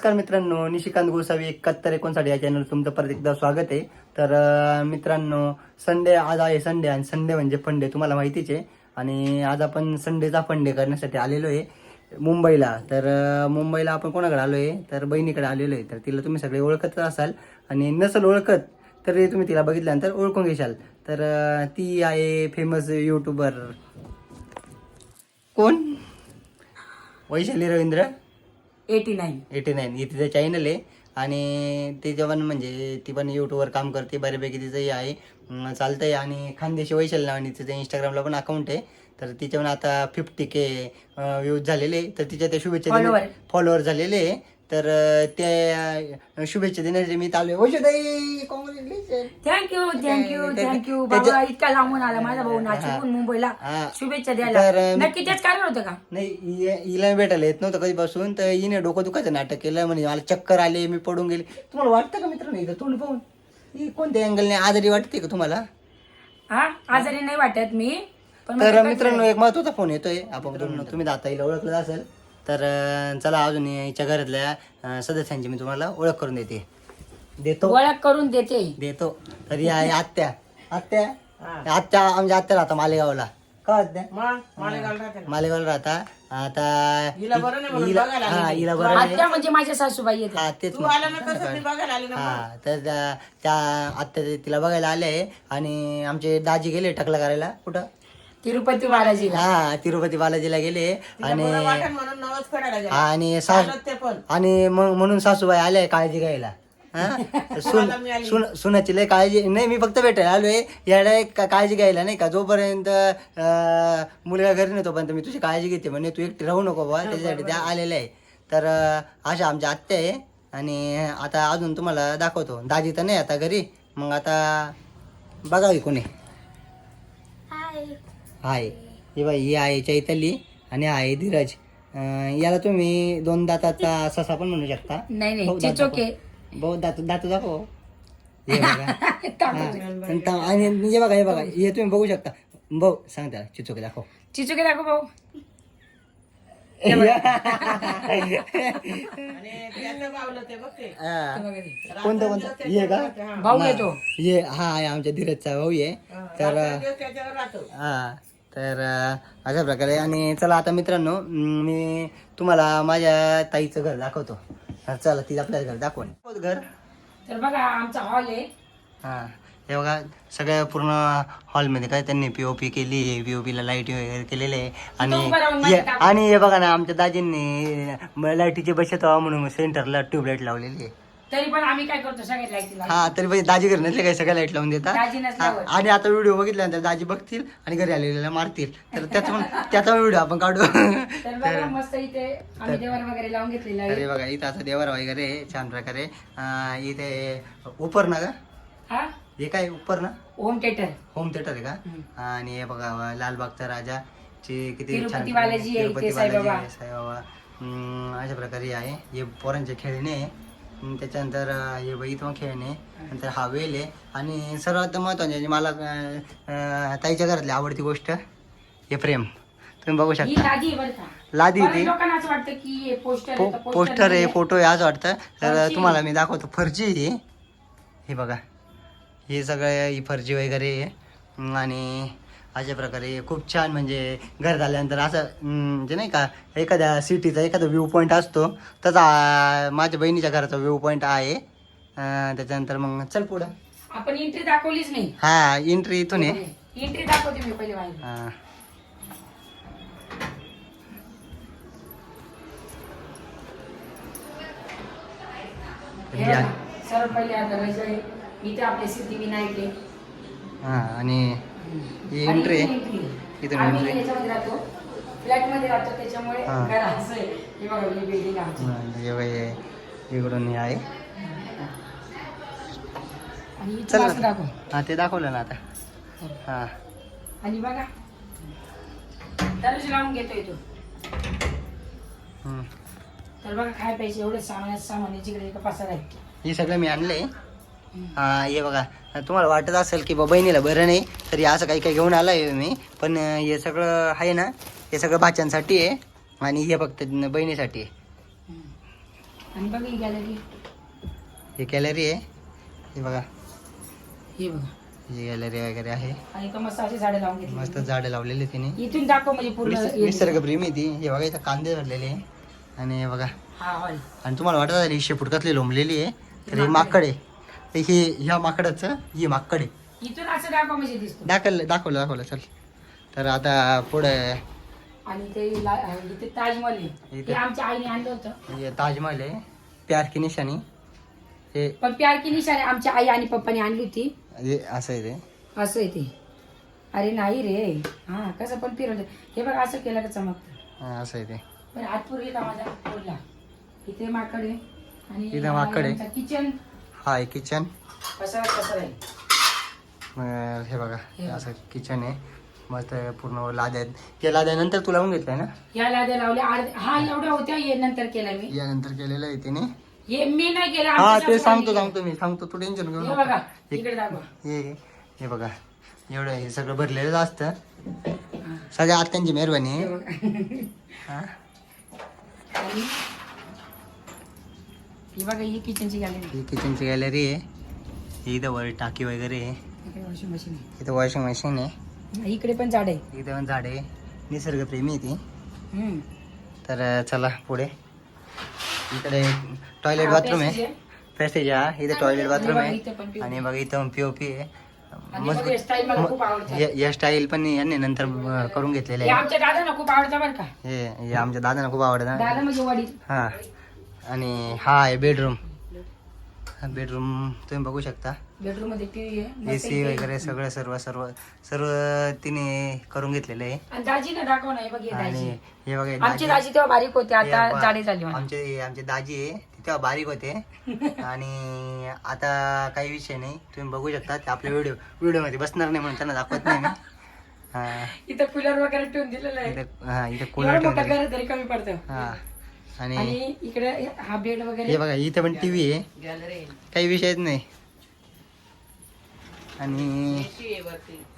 नमस्कार मित्रांनो निशिकांत गोसावी एकाहत्तर एकोणसाठ या चॅनल तुमचं परत एकदा स्वागत आहे. तर मित्रांनो संडे आज आहे संडे आणि संडे म्हणजे फंडे तुम्हाला माहितीच आहे. आणि आज आपण संडेचा फंडे करण्यासाठी आलेलो आहे मुंबईला. तर मुंबईला आपण कोणाकडे आलो आहे तर बहिणीकडे आलेलो आहे. तर तिला तुम्ही सगळे ओळखतच असाल. आणि नसल ओळखत तरी तुम्ही तिला बघितल्यानंतर ओळखून घेशाल. तर ती आहे फेमस यूट्यूबर कोण? Vaishali Ravindra. Eighty nine eighty nine हे तिचं चॅनल आहे. आणि तिचं पण म्हणजे ती पण यूट्यूबवर काम करते. बऱ्यापैकी तिचंही आहे. अं, चालतंय. आणि खानदेशी वैशाली नावाने तिचं इंस्टाग्रामला पण अकाउंट आहे. तर तिच्या पण आता फिफ्टी के व्ह्यूज झालेले तर तिच्या त्या शुभेच्छा Follower. फॉलोअर झालेले आहे. तर त्या शुभेच्छा देण्यासाठी मी आहे Vaishali congratulation thank you thank you thank you बाबा इतका लांबून आला माझा भाऊ नाशिकहून मुंबईला. शुभेच्छा द्यायला. नक्की तेच कारण होतं का? नाही हिला भेटायला येत नव्हतं कधीपासून. तर हिने डोकं दुखायचं नाटक केलं. म्हणे मला चक्कर आले मी पडून गेले. तुम्हाला वाटतं का मित्रांनो इथं तोंड पाहून? ही कोणत्या अँगलने आजारी वाटते का तुम्हाला? हा? आजारी नाही वाटत मी. तर मित्रांनो एक महत्त्वाचा फोन येतोय. आपण तुम्ही हिला ओळखलं असेल. तर चला अजून हिच्या घरातल्या सदस्यांची मी तुम्हाला ओळख करून देते. देतो. ओळख करून देते. देतो. तर ही आहे आत्या. आत्या? आत्या आमच्या आत्या राहता मालेगावला. का आत्या मालेगावला राहता आता हिला हा हिला बरं नाही. आत्या म्हणजे माझ्या सासूबाई येते हा तेच हा तर त्या त्या आत्या ते तिला बघायला आले आहे. आणि आमचे दाजी गेले टकला करायला. कुठं? तिरुपती बालाजीला. हा तिरुपती बालाजीला गेले आणि आणि सास आणि मग म्हणून सासूबाई आल्या काळजी घ्यायला. हा? सुन सुन सुनाची लय काळजी नाही मी फक्त भेटायला आलोय. याला एक का- काळजी घ्यायला नाही का? जोपर्यंत अं, मुलगा घरी नाही तोपर्यंत मी तुझी काळजी घेते म्हणजे तू एकटी राहू नको बाबा त्याच्यासाठी त्या आलेल्या आहे. तर अं, अशा आमच्या आत्या आहे. आणि आता अजून तुम्हाला दाखवतो. दाजी तर नाही आता घरी. मग आता बघावी कोणी. हाय ही बाई ही आहे चैतली आणि आहे धीरज. अं, याला तुम्ही दोन दाताचा ससा पण म्हणू शकता. नाही नाही दात चिचोके दाखव. भाऊ दात दात दाखव. हे बघा. हा. आणि ता- आणि हे बघा हे बघा. हे तुम्ही बघू शकता. भाऊ सांग त्याला चिचोके दाखव. चिचोके दाखव भाऊ. हा. कोणतं कोणतं? हे का? भाऊ येतो ये हा. आहे आमच्या धीरजचा भाऊ आहे. तर हा. तर अशा प्रकारे. आणि चला आता मित्रांनो मी तुम्हाला माझ्या ताईचं घर दाखवतो. तर चला ती आपल्या घर दाखवून. घर. तर बघा आमचा हॉल आहे. हा हे बघा सगळ्या पूर्ण हॉलमध्ये काय त्यांनी पीओपी केली आहे पीओपीला लाइट वगैरे केलेले आहे. आणि हे-. आणि हे बघा ना आमच्या दाजींनी म- लाईटीची बचत व्हावं म्हणून सेंटरला ट्यूबलाईट लावलेली आहे. तरी पण आम्ही काय करतो सगळ्यात हा तरी पण दाजी घरी नसले काही सगळ्या लाइट लावून देतात? दाजी नसल्यावर. हा, आणि आता व्हिडिओ बघितल्यानंतर दाजी बघतील आणि घरी आलेल्या मारतील. तर त्याचा पण त्याचा व्हिडिओ आपण काढू. तर बघा मस्त इथे आम्ही वगैरे लावून घेतलेला आहे. अरे बघा इथं आता देवर वगैरे आहे, छान प्रकारे. अं, इथे उपर ना का? हा? हे काय उपर ना होम थिएटर होम थिएटर आहे का? आणि हे बघा लालबागचा राजा चे किती छान तिरुपती बालाजी आहे, तिरुपती इथे बालाजी साईबाबा. आहे, साईबाबा. हम्म, अशा प्रकारे आहे. हे पोरांचे खेळणे आहे. त्याच्यानंतर हे मग खेळणे नंतर हा वेल आहे. आणि सर्वात महत्त्वाचे म्हणजे मला ताईच्या घरातली आवडती गोष्ट हे प्रेम. तुम्ही बघू शकता. लादी ती पोस्टर आहे, तर पो- पोस्टर आहे नाहीये. फोटो आहे असं वाटतं. तर. तुम्हाला मी दाखवतो. फरची आहे ही. हे बघा. हे सगळं ही फरची वगैरे आहे. आणि अशा प्रकारे खूप छान म्हणजे घर झाल्यानंतर असं म्हणजे नाही का एखाद्या सिटीचा एखादा व्ह्यू पॉईंट असतो तसा माझ्या बहिणीच्या घराचा व्ह्यू पॉईंट आहे. त्याच्यानंतर मग चल पुढं. आपण एंट्री दाखवलीच नाही. हा एंट्री इथून आहे एंट्री दाखवते मी पहिले बाहेर. हा. हे. बघा, पहिले आता रजवाडी इथे आपले सिद्धिविनायक आहे. हा आणि ही एंट्री. इथून राहतो. त्याच्यामुळे इकडून हे आहे. चल. हा ते दाखवलं ना आता. हा. आणि बघा. दरवाजा लावून घेतो इथून हम्म. तर बघा काय पाहिजे एवढे सामान सामान पसार आहे. हे सगळं मी आणलंय. हा हे बघा. तुम्हाला वाटत असेल की बा बहिणीला बरं नाही तरी असं काही काही घेऊन आलाय मी. पण हे सगळं आहे ना हे सगळं भाच्यांसाठी आहे आणि हे फक्त बहिणीसाठी आहे. आणि बघ ही गॅलरी ही गॅलरी आहे. हे बघा. हे बघा. ही गॅलरी वगैरे आहे. आणि इथं मस्त अशी झाडं लावून घेतली मस्त झाडं लावलेली तिने. इथून दाखव म्हणजे पूर्ण area. निसर्गप्रेमी ती. हे बघा इथं कांदे भरलेले आहे. आणि हे बघा. हा हॉल आणि तुम्हाला वाटत आहे ही शेपूट कसली लोंबलेली आहे. तर हे माकड आहे. तर हे ह्या माकडाचं ही माकड. आहे इथून असं दाखव म्हणजे दिसतो. दाखवलं दाखवलं दाखवलं चल. तर आता पुढे आणि ते ला- इथे ताजमहल आहे. इथे. ते आमच्या आईने आणलं होतं. हे ताजमहल आहे. प्यार की निशाणी. हे पण प्यार की निशाने आमच्या आई आणि पप्पाने आणली होती. हे असं आहे ते. असं आहे ते. अरे नाही रे. हा कसं पण फिरवलं. हे बघ असं केलं का चमकतं? हा, असं आहे ते. पण हात पुरले का माझा पुरला? इथे माकड आहे. आणि इथे माकड आहे. किचन हा आहे? किचन हे बघा. असं किचन आहे. मस्त पूर्ण लाद्या आहेत त्या लाद्यानंतर तुला लावून घेतलंय ना? या लाद्या लावल्या. अर्ध्या हा एवढ्या होत्या हे नंतर केलं मी. यानंतर केलेलं आहे तिने. हे मी नाही केलं हा आमच्या ते सांगतो. सांगतो मी सांगतो तू टेन्शन घेऊ हे नको. बघा हे- इकडे हे हे बघा एवढं हे सगळं भरलेलं असतं. सगळ्या आत्यांची मेहरबानी हे आहे बघा. हा? आणि ही बघा ही किचनची गॅलरी ही किचनची गॅलरी आहे. ही इथं वर टाकी वगैरे आहे. इकडे वॉशिंग मशीन आहे. इथं वॉशिंग मशीन आहे. हा, इकडे पण झाड आहे. इथं पण झाड आहे. निसर्गप्रेमी आहे ती. हम्म. तर चला पुढे. इकडे टॉयलेट हा, बाथरूम passage आहे. आहे. पॅसेज आहे इथे टॉयलेट बाथरूम बघा, आहे. इथं पण POP. आणि बघा इथं पीओपी आहे. आणि बघा, हे style मला खूप आवडतं. या- या स्टाईल पण यांनी नंतर अं, करून घेतलेले हे आहे. आमच्या दादांना खूप आवडतं बरं का. हे हे आमच्या दादांना खूप आवडतं. दादा म्हणजे वडील. हा. आणि हा आहे बेडरूम हा बेडरूम तुम्ही बघू शकता. बेडरूममध्ये टीव्ही आहे ए सी वगैरे सगळं सर्व सर्व सर्व तिने करून घेतलेलं आहे. आणि दाजीला दाखव ना हे बघ हे आणि दाजी. हे बघा हे आमची दाजी- दाजी तेव्हा बारीक होते हे आता बा- जाडी झाली म्हणा. आमचे आमचे दाजी आहे ते तेव्हा बारीक होते. आणि आता काही विषय नाही तुम्ही बघू शकता ते आपल्या व्हिडिओ व्हिडिओमध्ये बसणार नाही म्हणून त्यांना दाखवत नाही मी. हा. इथं कूलर वगैरे ठेवून दिलेलं आहे. इथं हा इथं कूलर एवढं मोठं ठेवून तरी कमी पडतं. हा. आणि आणि इकडे हा बेड हे वगैरे बघा इथं पण टीव्ही आहे. गॅलरी काही विषयच नाही. आणि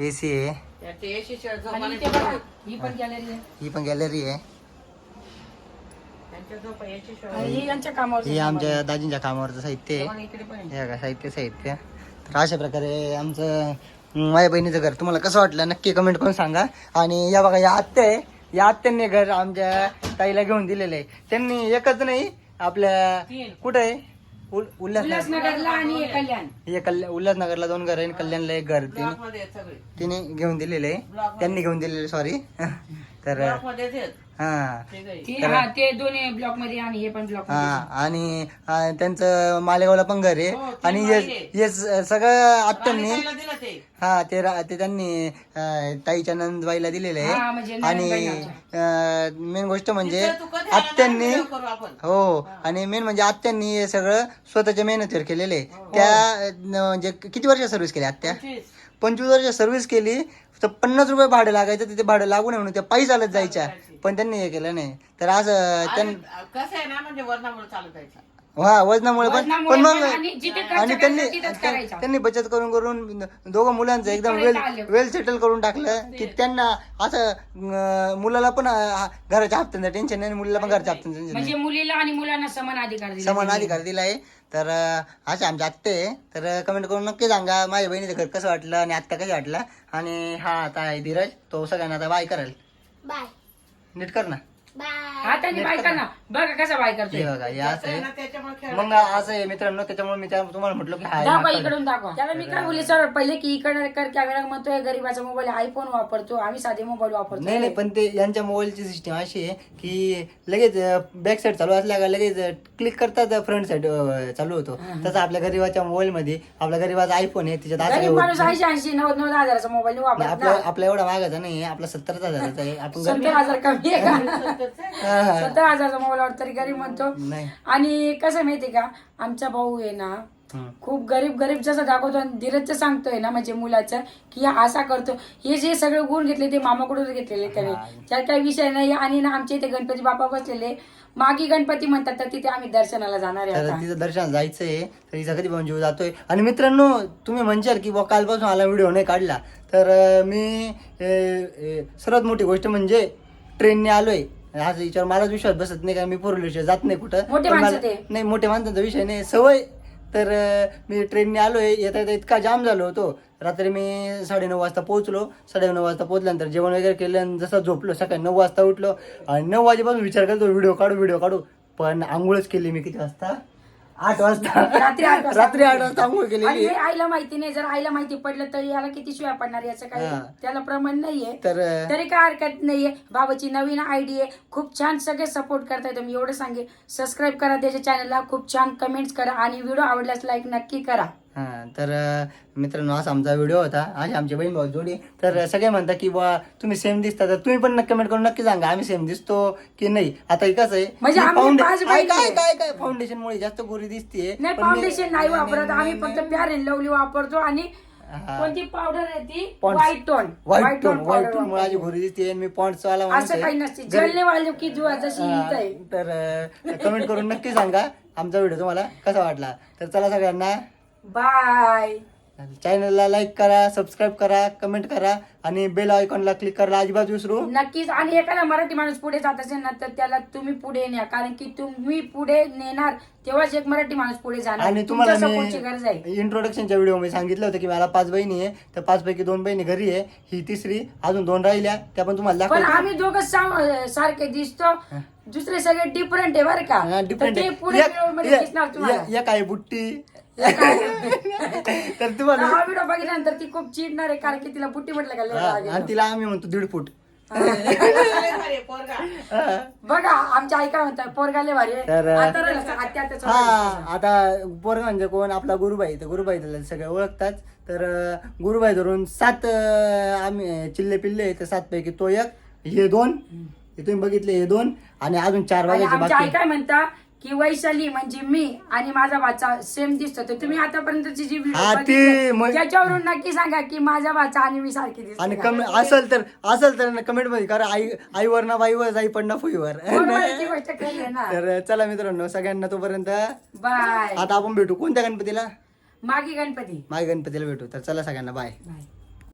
ए सी आहे. आणि इथे बघा ही पण गॅलरी आहे. ही पण गॅलरी आहे. आणि ही यांच्या कामावर ही आमच्या दाजींच्या कामावरचं साहित्य आहे. इकडे पण आहे. हे बघा साहित्य साहित्य. तर अशा प्रकारे आमचं अं, माझ्या बहिणीचं घर. तुम्हाला कसं वाटलं नक्की कमेंट करून सांगा. आणि या बघा या आत्या आहे. या आत्यांनी घर आमच्या ताईला घेऊन दिलेलं. आहे त्यांनी एकच नाही आपल्या. कुठं आहे? उल- उल्हासनगर. उल्हासनगरला आणि हे कल्याण. हे कल्याण उल्हासनगरला दोन घर आहे आणि कल्याणला एक घर. तिने तिने घेऊन दिलेले. आहे त्यांनी घेऊन दिलेले सॉरी तर हा. ती हा ते दोन्ही ब्लॉकमध्ये आणि हे पण ब्लॉक हा आणि अं, त्यांचं मालेगावला पण घर आहे. आणि हे हे स- सगळं आत्यांनी हा ते रा- ते त्यांनी अं, ताईच्या नंदबाईला दिलेलं हा, आहे म्हणजे आणि मेन गोष्ट म्हणजे आत्यांनी हो आणि मेन म्हणजे आत्यांनी हे सगळं स्वतःच्या मेहनतीवर केलेलं आहे. त्या अं, म्हणजे किती वर्ष सर्व्हिस केली आत्या? पंचवीस. वर्ष सर्व्हिस केली तर पन्नास रुपये भाडं लागायचं तिथे भाडं लागू नये म्हणून त्या पायी चालत जायच्या. पण त्यांनी हे केलं नाही. तर असं त्यां कसं आहे ना म्हणजे वरणामुळे चालत जायचं. हा वजनामुळे पण मग आणि त्यांनी. त्यांनी बचत करून करून दोघं मुलांचं एकदम वेल. वेल सेटल करून टाकलं की त्यांना असं मुलाला पण घराच्या हप्त्यांचं टेन्शन नाही आणि मुलीला पण घरच्या हप्त्यांचं टेन्शन म्हणजे मुलीला आणि मुलांना समान अधिकार दिले समान अधिकार दिलाय. तर अं, असे आमचे आत्ते आहे. तर कमेंट करून नक्की सांगा माझ्या बहिणीचं घर कसं वाटलं आणि आत्ता कसं वाटलं. आणि हा आता आहे धीरज तो सगळ्यांना आता बाय करेल. बाय नीट कर ना. बाय आता बाय कर ना बघा कसा बाय करतोय. बघा हे असं. आहे ना त्याच्यामुळे खेळ मग असं आहे मित्रांनो त्याच्यामुळे मी त्या- तुम्हाला म्हटलं की हाय दाखवा मागं. इकडून दाखवा. त्याला मी काय बोलले सर पहिले की इकडे कर कॅमेरा म्हणतोय गरीबाचा मोबाईल आयफोन वापरतो आम्ही साधे मोबाईल वापरतो. नाही नाही पण ते यांच्या मोबाईलची सिस्टम अशी आहे की लगेच बॅक साईड चालू असल्या का लगेच क्लिक करतात फ्रंट साईड चालू होतो. तसं आपल्या गरीबाच्या मोबाईल मध्ये आपल्या गरीबाचा आयफोन आहे त्याच्यात असं काही गरीब होत माणूस ऐंशी ऐंशी नव्वद नव्वद हजाराचा मोबाईल नाही. वापरत आपला ना आपला एवढा मागायचा नाही आपला सत्तर हजाराचा आहे. आपण सत्तर हजार कमी आहे का? हा, हा. सत्तर हजाराचा मोबाईल तरी गरीब म्हणतो. नाही. आणि कसं माहितीये का? आमचा भाऊ आहे ना. खूप गरीब गरीब जसं दाखवतो आणि धीरजचं सांगतोय ना म्हणजे मुलाचं की हा असा करतो. हे जे सगळे गुण घेतले ते मामाकडून घेतलेले त्याने. त्यात काही विषय नाही. आणि ना आमच्या इथे गणपती बाप्पा बसलेले. मागी गणपती म्हणतात तर तिथे आम्ही दर्शनाला जाणार आहे तर आता. तिचं दर्शन जायचंय. तर हिचा कधी पण जीव जातोय. आणि मित्रांनो तुम्ही म्हणशाल की बुवा कालपासून आला व्हिडिओ नाही काढला. तर अं, मी अं, अं, सर्वात मोठी गोष्ट म्हणजे ट्रेनने आलोय. आज याच्यावर मलाच विश्वास बसत नाही का मी पोरलेशिवाय जात नाही कुठं. मोठे पण माणसं मला- ते. नाही मोठे माणसांचा विषय नाही सवय. तर अं, मी ट्रेनने आलोय येता येता इतका जाम झालो होतो. रात्री मी साडेनऊ वाजता पोहोचलो. साडेनऊ वाजता पोहोचल्यानंतर जेवण वगैरे केलं आणि जसं झोपलो सकाळी नऊ वाजता उठलो. आणि नऊ वाजेपासून विचार करतो व्हिडिओ काढू व्हिडिओ काढू. पण आंघोळच केली मी किती वाजता? आठ वाजता. रात्री आठ वाजता. रात्री आठ वाजता आंघोळ आणि केलेली हे आईला माहिती नाही जर आईला माहिती पडलं तर याला किती शिवाय पडणार याचं काही हा. त्याला प्रमाण नाहीये. तर अं, तरी काय हरकत नाहीये. बाबाची नवीन आयडी आहे. खूप छान सगळे सपोर्ट करताय तुम्ही. एवढं सांगे सबस्क्राईब करा त्याच्या चॅनलला खूप छान कमेंट्स करा आणि व्हिडिओ आवडल्यास लाईक नक्की करा. हा तर मित्रांनो असा आमचा व्हिडिओ होता. आज आमची बहीण भाऊ जोडी. तर सगळे म्हणतात की बा तुम्ही सेम दिसता. तर तुम्ही पण कमेंट करून नक्की सांगा आम्ही सेम दिसतो की नाही? आता हे कसं आहे म्हणजे काय फाउंडेशन मुळे जास्त गोरी मी- फाउंडेशन नाही वापरत. आम्ही फक्त प्यार अँड लवली वापरतो आणि. कोणती पावडर आहे ती. White tone white tone white tone गोरी दिसते मी वाला असं. काही नसते. घरी- जलने वाले की जुआ जशी तर कमेंट करून नक्की सांगा आमचा व्हिडिओ तुम्हाला कसा वाटला. तर चला सगळ्यांना बाय. चॅनलला लाईक करा सबस्क्राईब करा कमेंट करा आणि बेल आयकॉनला क्लिक करायला अजिबात विसरू. नक्कीच. आणि एखादा मराठी माणूस पुढे जात असेल ना तर त्याला तुम्ही पुढे न्या. कारण की तुम्ही पुढे नेणार तेव्हाच एक मराठी माणूस पुढे जाणार. आणि तुम्हाला तुमच्या सपोर्टची गरज आहे. इंट्रोडक्शनच्या व्हिडिओमध्ये सांगितलं होतं की मला पाच बहिणी आहे तर पाच पैकी दोन बहिणी घरी आहे ही तिसरी अजून दोन राहिल्या त्या पण तुम्हाला पण दाखवतो. आम्ही दोघं साम- सारखे दिसतो. दुसरे सगळे डिफरंट आहे बरं का. तर ते आहे. पुढे दिसणार तुम्हाला. बुट्टी एक आहे. तर तुम्हाला हा व्हिडिओ बघितल्यानंतर ती खूप चिडणार आहे कारण की तिला बुट्टी म्हटलं का हा, आणि. तिला आम्ही म्हणतो दीड फूट. हा. बघा आमच्या आई काय म्हणतात पोरगाले भारी आहे. तर- आता राहिलं आत्या हा. आता पोरगा म्हणजे कोण? आपला गुरुबाई तर गुरुबाई त्याला सगळे ओळखतात. तर अं, गुरुबाई धरून सात अं, आम्ही अं, चिल्ले पिल्ले तर सात पैकी तो एक हे दोन. हे तुम्ही बघितले हे दोन. आणि अजून चार आणि वाजायचे आमच्या आई बाकी. काय म्हणता? की वैशाली म्हणजे मी आणि माझा भाचा सेम दिसतो. तर तुम्ही आतापर्यंतची जी हा, व्हिडिओ ती म- त्याच्यावरून नक्की सांगा की माझा भाचा आणि मी सारखी दिसते आणि का? कमी असेल तर असेल तर कमेंटमध्ये कारण आई आईवर ना बाईवर आई पण ना फुईवर. बरोबर, ती गोष्ट खरी आहे ना. तर चला मित्रांनो सगळ्यांना तोपर्यंत बाय आता आपण भेटू. कोणत्या गणपतीला? मागी गणपती. माय गणपतीला भेटू. तर चला सगळ्यांना बाय बाय